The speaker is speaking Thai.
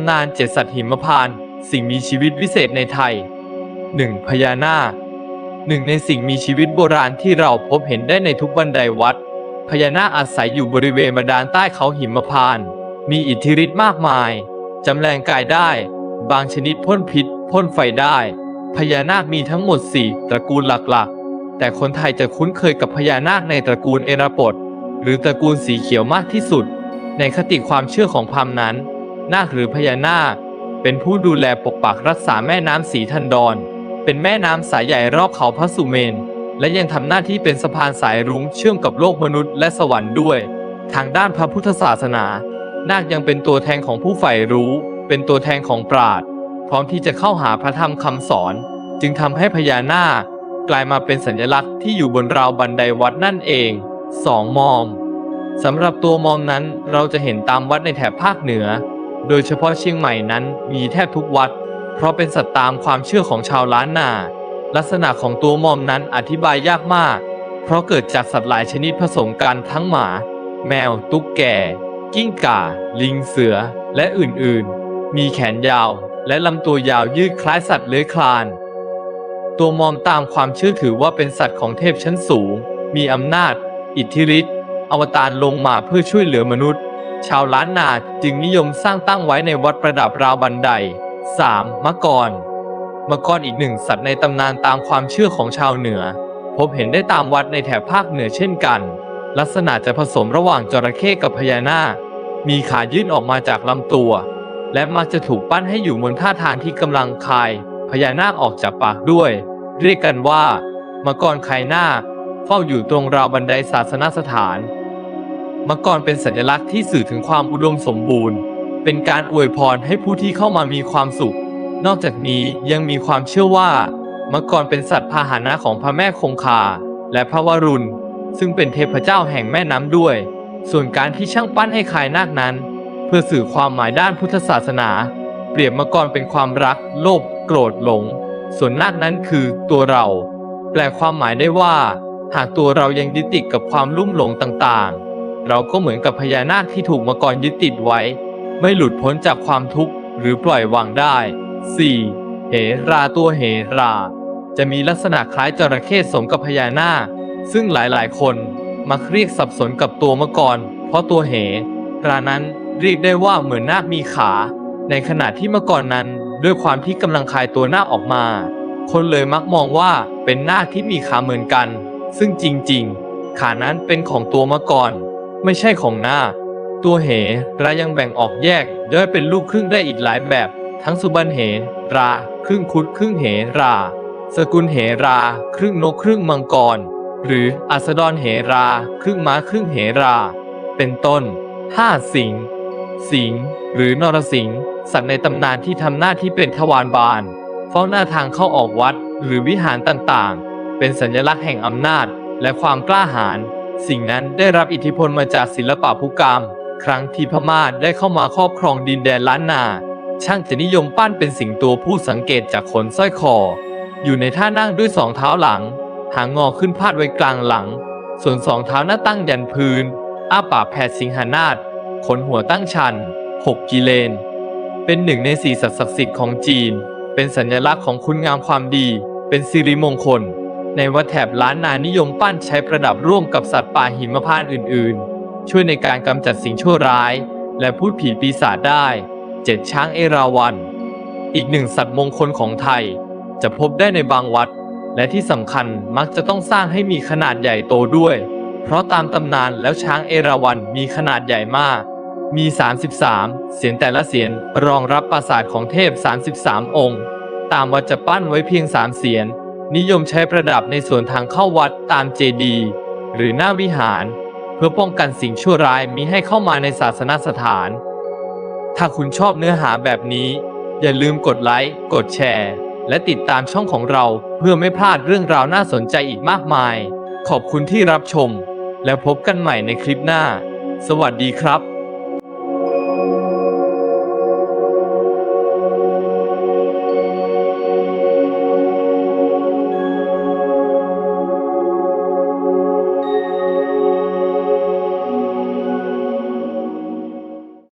ำนานเจ็ดสัตว์หิมพานต์สิ่งมีชีวิตวิเศษในไทย 1. พญานาคหนึ่งในสิ่งมีชีวิตโบราณที่เราพบเห็นได้ในทุกบันไดวัด พญานาคอาศัยอยู่บริเวณบาดาลใต้เขาหิมพานต์มีอิทธิฤทธิ์มากมาย จำแรงกายได้ บางชนิดพ่นพิษพ่นไฟได้ พญานาคมีทั้งหมด 4 ตระกูลหลักๆ แต่คนไทยจะคุ้นเคยกับพญานาคในตระกูลเอราปดหรือตระกูลสีเขียวมากที่สุด ในคติความเชื่อของพราหมณ์นั้น นาคหรือพญานาค เป็นผู้ดูแลปกปักรักษาแม่น้ำสีทันดรเป็นแม่น้ำสายใหญ่รอบเขาพระสุเมน และยังทำหน้าที่เป็นสะพานสายรุ้งเชื่อมกับโลกมนุษย์และสวรรค์ด้วย ทางด้านพระพุทธศาสนา นาคยังเป็นตัวแทนของผู้ใฝ่รู้ เป็นตัวแทนของปราดพร้อมที่จะเข้าหาพระธรรมคำสอน จึงทำให้พญานาคกลายมาเป็นสัญลักษณ์ที่อยู่บนราวบันไดวัดนั่นเอง 2. มอมสำหรับตัวมอมนั้นเราจะเห็นตามวัดในแถบภาคเหนือ โดยเฉพาะเชียงใหม่นั้นมีแทบทุกวัด เพราะเป็นสัตว์ตามความเชื่อของชาวล้านนา ลักษณะของตัวมอมนั้นอธิบายยากมาก เพราะเกิดจากสัตว์หลายชนิดผสมกันทั้งหมา แมว ตุ๊กแก กิ้งก่า ลิงเสือ และอื่นๆ มีแขนยาว และลำตัวยาวยืดคล้ายสัตว์เลื้อยคลาน ตัวมอมตามความเชื่อถือว่าเป็นสัตว์ของเทพชั้นสูง มีอำนาจ อิทธิฤทธิ์ อวตารลงมาเพื่อช่วยเหลือมนุษย์ ชาวล้านนาจึงนิยมสร้างตั้งไว้ในวัดประดับราวบันได 3. มะกรมะกรอีกหนึ่งสัตว์ในตำนานตามความเชื่อของชาวเหนือ พบเห็นได้ตามวัดในแถบภาคเหนือเช่นกัน ลักษณะจะผสมระหว่างจระเข้กับพญานาค มีขายื่นออกมาจากลำตัว และมักจะถูกปั้นให้อยู่บนท่าทางที่กำลังคาย พญานาคออกจากปากด้วย เรียกกันว่ามังกรไข่นาคเฝ้าอยู่ตรงราวบันไดศาสนสถาน มังกรเป็นสัญลักษณ์ที่สื่อถึงความอุดมสมบูรณ์ เป็นการอวยพรให้ผู้ที่เข้ามามีความสุข นอกจากนี้ยังมีความเชื่อว่า มังกรเป็นสัตว์พาหนะของพระแม่คงคา และพระวรุณ ซึ่งเป็นเทพเจ้าแห่งแม่น้ำด้วย ส่วนการที่ช่างปั้นให้คายนาคนั้น เพื่อสื่อความหมายด้านพุทธศาสนา เปรียบมังกรเป็นความรัก โลภโกรธหลง ส่วนนาคนั้นคือตัวเรา แปลความหมายได้ว่า หากตัวเรายังยึดติดกับความลุ่มหลงต่างๆ เราก็เหมือนกับพญานาคที่ถูกมังกรยึดติดไว้ ไม่หลุดพ้นจากความทุกข์หรือปล่อยวางได้ 4. เหราตัวเหรา จะมีลักษณะคล้ายจระเข้สมกับพญานาค ซึ่งหลายๆ คนมักเรียกสับสนกับตัวมังกร เพราะตัวเหรานั้นเรียกได้ว่าเหมือนนาคมีขา ในขณะที่มังกรนั้นด้วยความที่กำลังคลายตัวนาคออกมา คนเลยมักมองว่าเป็นนาคที่มีขาเหมือนกัน ซึ่งจริงๆ ขานั้นเป็นของตัวมังกร ไม่ใช่ของนาตัวเหรายังแบ่งออกแยกย่อยเป็นลูกครึ่งได้อีกหลายแบบ ทั้งสุบันเหรา ครึ่งคุดครึ่งเหรา สกุลเหรา ครึ่งนกครึ่งมังกร หรืออัสดรเหรา ครึ่งม้าครึ่งเหรา เป็นต้น 5. สิงสิงหรือนรสิงสัตว์ในตำนานที่ทำหน้าที่เป็นทวารบาลเฝ้าหน้าทางเข้าออกวัดหรือวิหารต่างๆ เป็นสัญลักษณ์แห่งอำนาจและความกล้าหาญ สิ่งนั้นได้รับอิทธิพลมาจากศิลปะภูกรรม ครั้งที่พม่าได้เข้ามาครอบครองดินแดนล้านนา ช่างจะนิยมปั้นเป็นสิงโตผู้สังเกตจากขนสร้อยคอ อยู่ในท่านั่งด้วยสองเท้าหลัง หางงอขึ้นพาดไว้กลางหลัง ส่วนสองเท้าหน้าตั้งยันพื้น อ้าปากแผดสิงหานาฏขนหัวตั้งชัน 6 กิเลน เป็นหนึ่งในสี่สัตว์ศักดิ์สิทธิ์ของจีน เป็นสัญลักษณ์ของคุณงามความดี เป็นสิริมงคล ในวัดแถบล้านนานิยมปั้นใช้ประดับร่วมกับสัตว์ป่าหิมพานต์อื่น ๆ ช่วยในการกำจัดสิ่งชั่วร้าย และพูดผีปีศาจได้เจ็ดช้างเอราวัณอีกหนึ่งสัตว์มงคลของไทย จะพบได้ในบางวัด และที่สำคัญมักจะต้องสร้างให้มีขนาดใหญ่โตด้วย เพราะตามตำนานแล้วช้างเอราวัณมีขนาดใหญ่มากมี 33 เสียงแต่ละเสียงรองรับปราสาทของเทพ 33 องค์ ตามวัดจะปั้นไว้เพียง 3 เสียง นิยมใช้ประดับในส่วนทางเข้าวัดตามเจดีย์หรือหน้าวิหาร เพื่อป้องกันสิ่งชั่วร้ายมิให้เข้ามาในศาสนสถาน ถ้าคุณชอบเนื้อหาแบบนี้ อย่าลืมกดไลค์ กดแชร์ และติดตามช่องของเราเพื่อไม่พลาดเรื่องราวน่าสนใจอีกมากมาย ขอบคุณที่รับชม แล้วพบกันใหม่ในคลิปหน้า สวัสดีครับ